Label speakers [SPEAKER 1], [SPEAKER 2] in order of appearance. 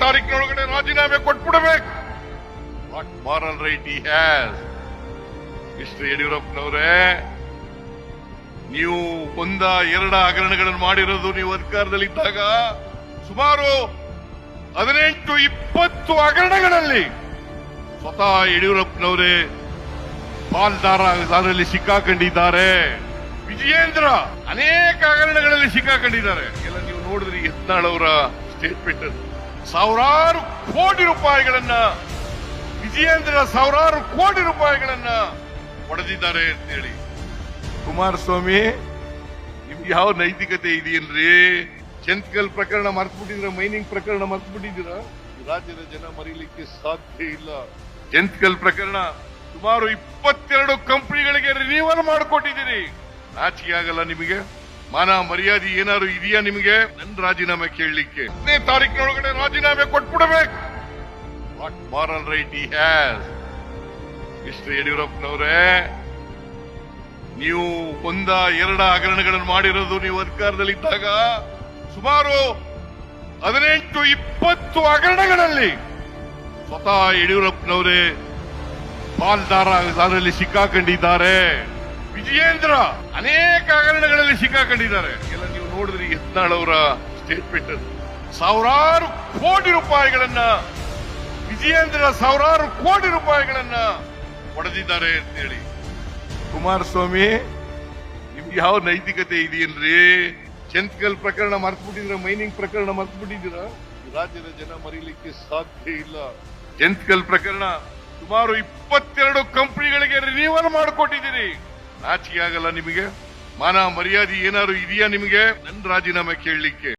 [SPEAKER 1] ತಾರೀಕಿನೊಳಗಡೆ ರಾಜೀನಾಮೆ ಕೊಟ್ಬಿಡಬೇಕು. What moral right he has mister ಯಡಿಯೂರಪ್ಪನವರೇ, ನೀವು ಒಂದ ಎರಡ ಹಗರಣಗಳನ್ನು ಮಾಡಿರೋದು ನೀವು ಅಧಿಕಾರದಲ್ಲಿದ್ದಾಗ ಸುಮಾರು ಹದಿನೆಂಟು ಇಪ್ಪತ್ತು ಹಗರಣಗಳಲ್ಲಿ ಸ್ವತಃ ಯಡಿಯೂರಪ್ಪನವರೇ ಪಾಲ್ದಾರ ಅದರಲ್ಲಿ ಸಿಕ್ಕಾಕೊಂಡಿದ್ದಾರೆ. ವಿಜಯೇಂದ್ರ ಅನೇಕ ಹಗರಣಗಳಲ್ಲಿ ಸಿಕ್ಕಾಕೊಂಡಿದ್ದಾರೆ. ಎಲ್ಲ ನೀವು ನೋಡಿದ್ರಿ ಯತ್ನಾಳ್ ಅವರ ಸ್ಟೇಟ್ಮೆಂಟ್ ಸಾವಿರಾರು ಕೋಟಿ ರೂಪಾಯಿಗಳನ್ನ ವಿಜಯೇಂದ್ರ ಸಾವಿರಾರು ಕೋಟಿ ರೂಪಾಯಿಗಳನ್ನ ಪಡೆದಿದ್ದಾರೆ ಅಂತ ಹೇಳಿ ಕುಮಾರಸ್ವಾಮಿ, ನಿಮ್ಗೆ ಯಾವ ನೈತಿಕತೆ ಇದೆಯನ್ರಿ? ಚಂದ್ಕಲ್ ಪ್ರಕರಣ ಮರ್ತ್ಬಿಟ್ಟಿದ್ರ ಮೈನಿಂಗ್ ಪ್ರಕರಣ ಮರ್ತ್ಬಿಟ್ಟಿದ್ದೀರಾ? ರಾಜ್ಯದ ಜನ ಮರೀಲಿಕ್ಕೆ ಸಾಧ್ಯ ಇಲ್ಲ. ಚಂದ್ಕಲ್ ಪ್ರಕರಣ ಸುಮಾರು ಇಪ್ಪತ್ತೆರಡು ಕಂಪನಿಗಳಿಗೆ ರಿನ್ಯೂವಲ್ ಮಾಡಿಕೊಟ್ಟಿದ್ದೀರಿ. ನಾಚಿಕೆ ಆಗಲ್ಲ ನಿಮಗೆ? ಮಾನ ಮರ್ಯಾದೆ ಏನಾದ್ರು ಇದೆಯಾ ನಿಮಗೆ? ನನ್ನ ರಾಜೀನಾಮೆ ಕೇಳಲಿಕ್ಕೆ. ಹತ್ತನೇ ತಾರೀಕಿನೊಳಗಡೆ ರಾಜೀನಾಮೆ ಕೊಟ್ಬಿಡಬೇಕು. What moral right he has mister ಯಡಿಯೂರಪ್ಪನವರೇ, ನೀವು ಒಂದ ಎರಡ ಹಗರಣಗಳನ್ನು ಮಾಡಿರೋದು ನೀವು ಅಧಿಕಾರದಲ್ಲಿದ್ದಾಗ ಸುಮಾರು ಹದಿನೆಂಟು ಇಪ್ಪತ್ತು ಹಗರಣಗಳಲ್ಲಿ ಸ್ವತಃ ಯಡಿಯೂರಪ್ಪನವರೇ ಪಾಲ್ದಾರ ಸಿಕ್ಕಾಕೊಂಡಿದ್ದಾರೆ. ವಿಜಯೇಂದ್ರ ಅನೇಕ ಹಗರಣಗಳಲ್ಲಿ ಸಿಕ್ಕಾಕೊಂಡಿದ್ದಾರೆ. ಎಲ್ಲ ನೀವು ನೋಡಿದ್ರಿ ಯತ್ನಾಳ್ ಅವರ ಸ್ಟೇಟ್ಮೆಂಟ್ ಸಾವಿರಾರು ಕೋಟಿ ರೂಪಾಯಿಗಳನ್ನ ವಿಜಯೇಂದ್ರ ಸಾವಿರಾರು ಕೋಟಿ ರೂಪಾಯಿಗಳನ್ನ ಪಡೆದಿದ್ದಾರೆ ಅಂತ ಹೇಳಿ ಕುಮಾರಸ್ವಾಮಿ, ನಿಮ್ಗೆ ಯಾವ ನೈತಿಕತೆ ಇದೆಯೇನ್ರಿ ಚಂದ್ಕಲ್ ಪ್ರಕರಣ ಮರ್ತ್ಬಿಟ್ಟಿದ್ರ ಮೈನಿಂಗ್ ಪ್ರಕರಣ ಮರ್ತ್ಬಿಟ್ಟಿದ್ದೀರ? ರಾಜ್ಯದ ಜನ ಮರೀಲಿಕ್ಕೆ ಸಾಧ್ಯ ಇಲ್ಲ. ಚಂದ್ಕಲ್ ಪ್ರಕರಣ ಸುಮಾರು ಇಪ್ಪತ್ತೆರಡು ಕಂಪನಿಗಳಿಗೆ ರಿನ್ಯೂವಲ್ ಮಾಡಿಕೊಟ್ಟಿದ್ದೀರಿ. ನಾಚಿಕೆ ಆಗಲ್ಲ ನಿಮಗೆ? ಮಾನ ಮರ್ಯಾದೆ ಏನಾದ್ರು ಇದೆಯಾ ನಿಮಗೆ? ನನ್ನ ರಾಜೀನಾಮೆ ಕೇಳಲಿಕ್ಕೆ.